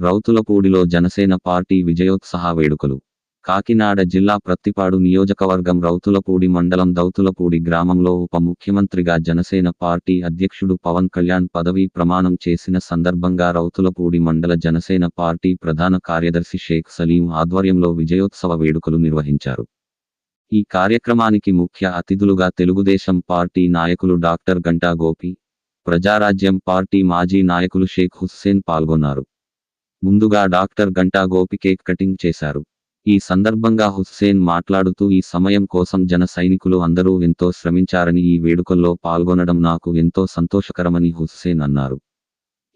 రౌతులపూడిలో Janasena party విజయోత్సవ వేడుకలు. కాకినాడ జిల్లా ప్రత్తిపాడు నియోజకవర్గం రౌతులపూడి మండలం దౌతులపూడి గ్రామంలో ఉప ముఖ్యమంత్రిగా జనసేన పార్టీ అధ్యక్షుడు పవన్ కళ్యాణ్ పదవీ ప్రమాణం చేసిన సందర్భంగా రౌతులపూడి మండల జనసేన పార్టీ ప్రధాన కార్యదర్శి షేక్ సలీం ఆధ్వర్యంలో విజయోత్సవ వేడుకలు నిర్వహించారు. ఈ కార్యక్రమానికి ముఖ్య అతిథులుగా తెలుగుదేశం పార్టీ నాయకులు డాక్టర్ గంటా గోపి ప్రజారాజ్యం పార్టీ మాజీ నాయకులు షేక్ హుస్సేన్ పాల్గొన్నారు. ముందుగా doctor Ganta Gopi cake cutting చేశారు. ఈ సందర్భంగా హుస్సేన్ మాట్లాడుతూ ఈ సమయం కోసం జన సైనికులు అందరూ ఎంతో శ్రమించారని ఈ వేడుకల్లో పాల్గొనడం నాకు ఎంతో సంతోషకరమని హుస్సేన్ అన్నారు.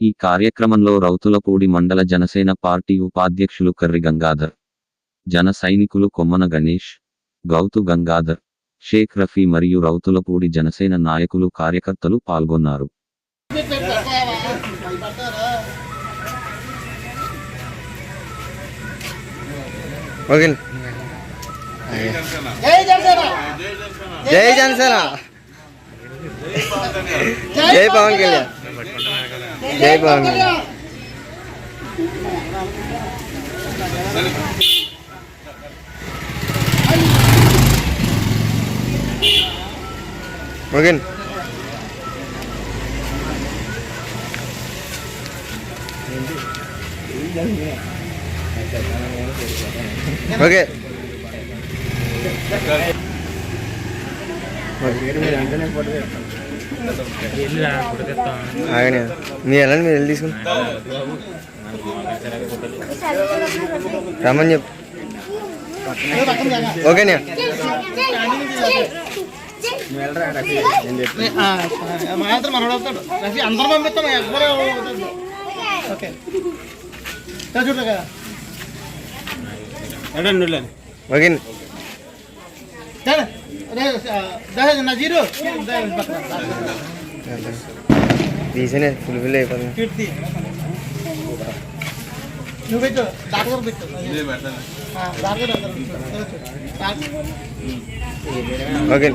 ఈ కార్యక్రమంలో రౌతులపూడి మండల జనసేన పార్టీ ఉపాధ్యక్షులు కర్రి గంగాధర్ జన సైనికులు కొమ్మన గణేష్ గౌతు గంగాధర్ షేక్ రఫీ మరియు రౌతులపూడి జనసేన నాయకులు కార్యకర్తలు పాల్గొన్నారు. ఓకే జై జనసేన జై జనసేన జై పవన్ కళ్యాణ్ జై పవన్ కళ్యాణ్ ఓకే ఓకే ఆగనే మీరు వెళ్ళండి మీరు వెళ్ళి తీసుకుని రమ్మని చెప్పు ఓకేనా మా యంత్రం మనోడు వస్తాడు రఫీ అందరూ పంపిస్తాం ఎవ్వరు ఓకే చూడలే కదా ఓకే తీసేనే ఫుల్ ఫిల్ అయిపోతుంది. కీర్తి. నువ్వు పెట్టు డాక్టర్ పెట్టు. Doctor okay